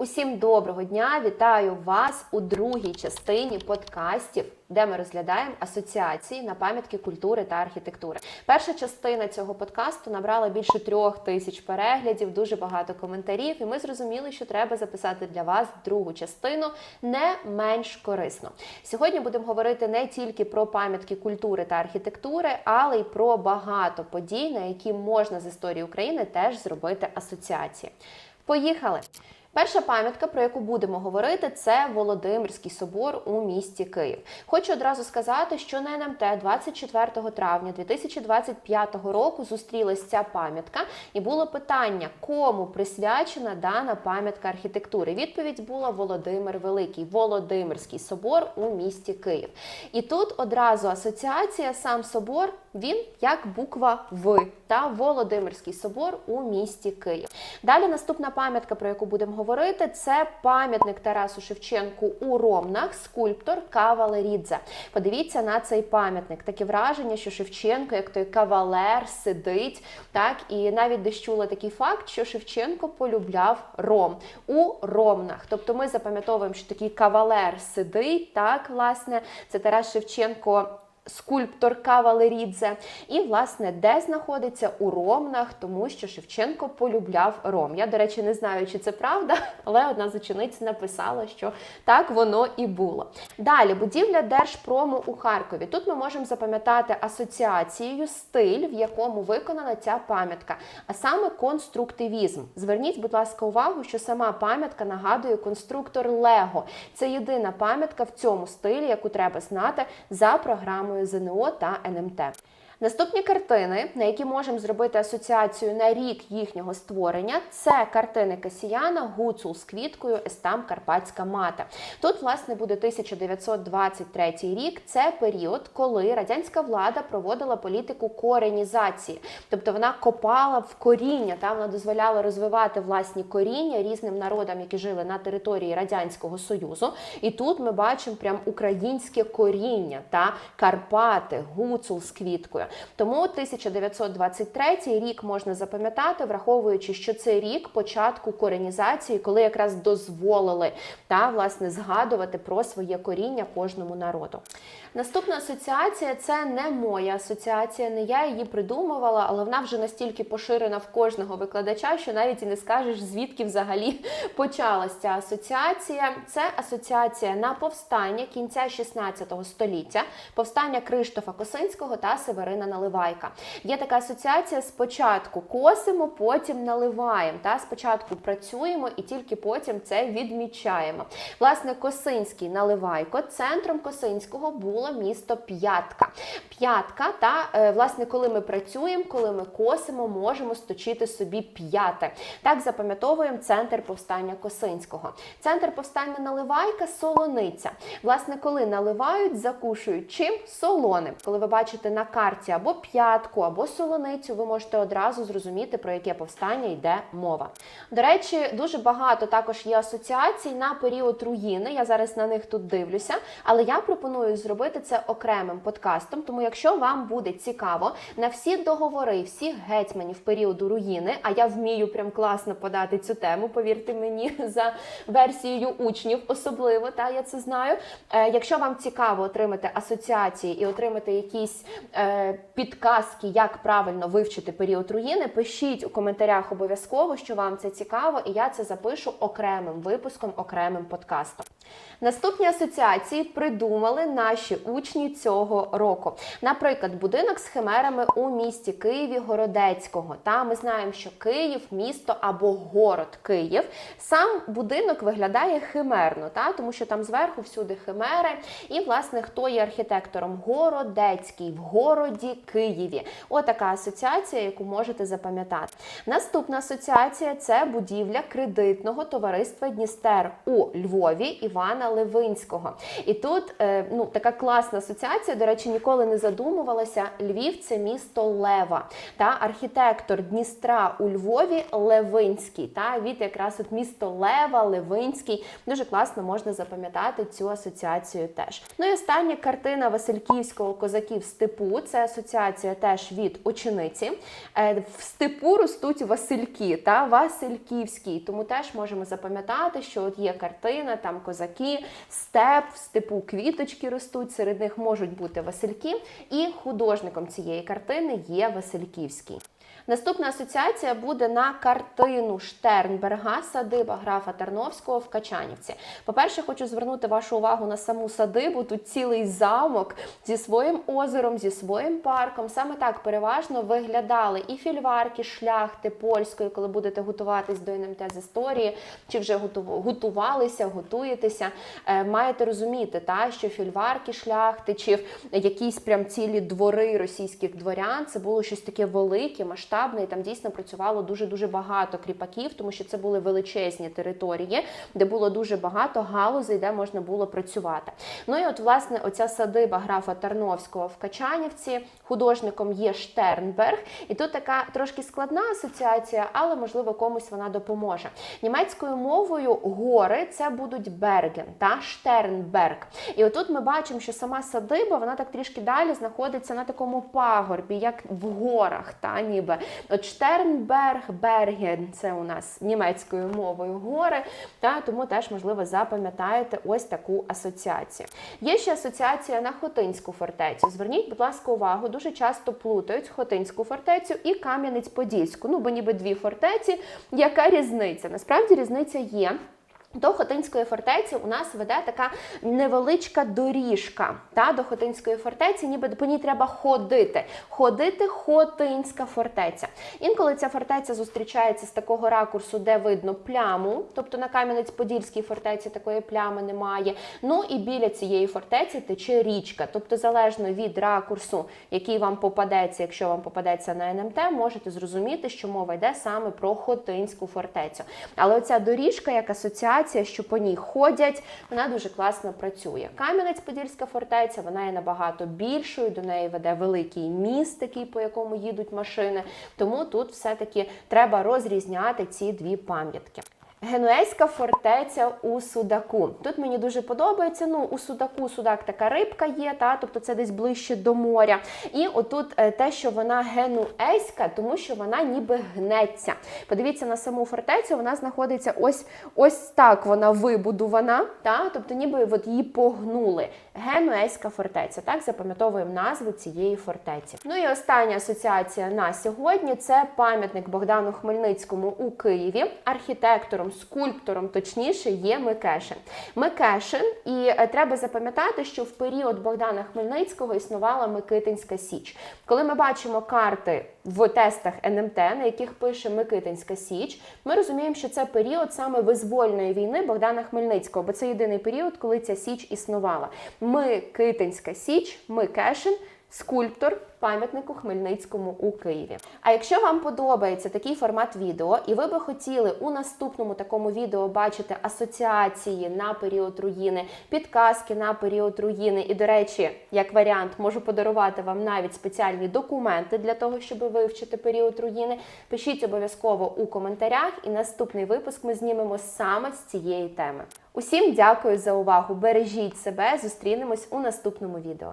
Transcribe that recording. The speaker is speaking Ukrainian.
Усім доброго дня! Вітаю вас у другій частині подкастів, де ми розглядаємо асоціації на пам'ятки культури та архітектури. Перша частина цього подкасту набрала більше трьох тисяч переглядів, дуже багато коментарів, і ми зрозуміли, що треба записати для вас другу частину не менш корисно. Сьогодні будемо говорити не тільки про пам'ятки культури та архітектури, але й про багато подій, на які можна з історії України теж зробити асоціації. Поїхали! Перша пам'ятка, про яку будемо говорити, це Володимирський собор у місті Київ. Хочу одразу сказати, що на НМТ 24 травня 2025 року зустрілась ця пам'ятка, і було питання, кому присвячена дана пам'ятка архітектури. Відповідь була Володимир Великий, Володимирський собор у місті Київ. І тут одразу асоціація сам собор. Він як буква В та Володимирський собор у місті Київ. Далі наступна пам'ятка, про яку будемо говорити, це пам'ятник Тарасу Шевченку у Ромнах, скульптор Кавалерідзе. Подивіться на цей пам'ятник. Таке враження, що Шевченко, як той кавалер, сидить. Так і навіть десь чула такий факт, що Шевченко полюбляв ром у Ромнах. Тобто ми запам'ятовуємо, що такий кавалер сидить. Так, власне, це Тарас Шевченко. Скульптор Кавалерідзе, і власне де знаходиться у Ромнах, тому що Шевченко полюбляв Ром. Я, до речі, не знаю, чи це правда, але одна з учениць написала, що так воно і було. Далі будівля Держпрому у Харкові. Тут ми можемо запам'ятати асоціацією стиль, в якому виконана ця пам'ятка, а саме конструктивізм. Зверніть, будь ласка, увагу, що сама пам'ятка нагадує конструктор Лего. Це єдина пам'ятка в цьому стилі, яку треба знати за програмою. ЗНО та НМТ. Наступні картини, на які можемо зробити асоціацію на рік їхнього створення, це картини Касіяна, Гуцул з квіткою, Естам Карпатська мата. Тут, власне, буде 1923 рік. Це період, коли радянська влада проводила політику коренізації, тобто вона копала в коріння, та вона дозволяла розвивати власні коріння різним народам, які жили на території радянського союзу. І тут ми бачимо прям українське коріння та Карпати, Гуцул з квіткою. Тому 1923 рік можна запам'ятати, враховуючи, що це рік початку коренізації, коли якраз дозволили та власне згадувати про своє коріння кожному народу. Наступна асоціація це не моя асоціація, не я її придумувала, але вона вже настільки поширена в кожного викладача, що навіть і не скажеш, звідки взагалі почалася ця асоціація. Це асоціація на повстання кінця 16 століття, повстання Криштофа Косинського та Северина Наливайка. Є така асоціація: спочатку косимо, потім наливаємо. Та спочатку працюємо і тільки потім це відмічаємо. Власне, Косинський наливайко, центром Косинського було місто П'ятка. П'ятка, та е, власне, коли ми працюємо, коли ми косимо, можемо сточити собі п'яте. Так запам'ятовуємо центр повстання Косинського. Центр повстання наливайка солониця. Власне, коли наливають, закушують чим солоним. Коли ви бачите на карті або п'ятку, або солоницю, ви можете одразу зрозуміти, про яке повстання йде мова. До речі, дуже багато також є асоціацій на період руїни. Я зараз на них тут дивлюся, але я пропоную зробити це окремим подкастом. Тому, якщо вам буде цікаво на всі договори, всіх гетьманів періоду руїни, а я вмію прям класно подати цю тему, повірте мені, за версією учнів, особливо, та я це знаю. Е, якщо вам цікаво отримати асоціації і отримати якісь е, підказки, як правильно вивчити період руїни, пишіть у коментарях обов'язково, що вам це цікаво, і я це запишу окремим випуском, окремим подкастом. Наступні асоціації придумали наші учні цього року. Наприклад, будинок з химерами у місті Києві Городецького. Та ми знаємо, що Київ місто або город Київ. Сам будинок виглядає химерно, та тому що там зверху всюди химери. І, власне, хто є архітектором Городецький в городі Києві. Отака асоціація, яку можете запам'ятати. Наступна асоціація це будівля кредитного товариства Дністер у Львові. Іван Івана Левинського. І тут е, ну, така класна асоціація, до речі, ніколи не задумувалася. Львів це місто Лева. Та архітектор Дністра у Львові Левинський. Та від якраз от місто Лева, Левинський. Дуже класно можна запам'ятати цю асоціацію теж. Ну і остання картина Васильківського козаків степу. Це асоціація теж від учениці. Е, В степу ростуть Васильки та Васильківський. Тому теж можемо запам'ятати, що от є картина, там козаки, степ, в степу квіточки ростуть. Серед них можуть бути Васильки, і художником цієї картини є Васильківський. Наступна асоціація буде на картину Штернберга садиба графа Тарновського в Качанівці. По-перше, хочу звернути вашу увагу на саму садибу. Тут цілий замок зі своїм озером, зі своїм парком. Саме так переважно виглядали і фільварки, шляхти польської, коли будете готуватись до НМТ з історії, чи вже готувалися, готуєтеся. Е, Маєте розуміти, та що фільварки, шляхти, чи якісь прям цілі двори російських дворян, це було щось таке велике, масштабне, і там дійсно працювало дуже дуже багато кріпаків, тому що це були величезні території, де було дуже багато галузей, де можна було працювати. Ну і от власне оця садиба графа Тарновського в Качанівці художником є Штернберг, і тут така трошки складна асоціація, але можливо комусь вона допоможе. Німецькою мовою гори це будуть Берген та Штернберг. І отут ми бачимо, що сама садиба вона так трішки далі знаходиться на такому пагорбі, як в горах, та ніби. От Штернберг, Берген це у нас німецькою мовою гори, та тому теж можливо запам'ятаєте ось таку асоціацію. Є ще асоціація на Хотинську фортецю. Зверніть, будь ласка, увагу, дуже часто плутають Хотинську фортецю і Кам'янець-Подільську. Ну, бо ніби дві фортеці. Яка різниця? Насправді різниця є. До Хотинської фортеці у нас веде така невеличка доріжка. Та, до Хотинської фортеці, ніби по ній треба ходити. Ходити Хотинська фортеця. Інколи ця фортеця зустрічається з такого ракурсу, де видно пляму, тобто на Кам'янець-Подільській фортеці такої плями немає. Ну і біля цієї фортеці тече річка. Тобто, залежно від ракурсу, який вам попадеться, якщо вам попадеться на НМТ, можете зрозуміти, що мова йде саме про Хотинську фортецю. Але оця доріжка, як асоціація, що по ній ходять, вона дуже класно працює. Кам'янець-Подільська фортеця, вона є набагато більшою, до неї веде великий міст, такий, по якому їдуть машини. Тому тут все-таки треба розрізняти ці дві пам'ятки. Генуезька фортеця у Судаку. Тут мені дуже подобається. Ну, у Судаку Судак така рибка є, та тобто це десь ближче до моря. І отут е, те, що вона генуезька, тому що вона ніби гнеться. Подивіться на саму фортецю, вона знаходиться ось ось так. Вона вибудована, та тобто, ніби от її погнули. Генуезька фортеця. Так запам'ятовуємо назву цієї фортеці. Ну і остання асоціація на сьогодні це пам'ятник Богдану Хмельницькому у Києві. Архітектором, скульптором, точніше, є Микешин. Микешин, і е, треба запам'ятати, що в період Богдана Хмельницького існувала Микитинська Січ. Коли ми бачимо карти в тестах НМТ, на яких пише Микитинська Січ, ми розуміємо, що це період саме визвольної війни Богдана Хмельницького, бо це єдиний період, коли ця січ існувала. Микитинська Січ, Микешин. Скульптор пам'ятнику Хмельницькому у Києві. А якщо вам подобається такий формат відео, і ви би хотіли у наступному такому відео бачити асоціації на період руїни, підказки на період руїни, і, до речі, як варіант, можу подарувати вам навіть спеціальні документи для того, щоб вивчити період руїни, пишіть обов'язково у коментарях, і наступний випуск ми знімемо саме з цієї теми. Усім дякую за увагу! Бережіть себе, зустрінемось у наступному відео.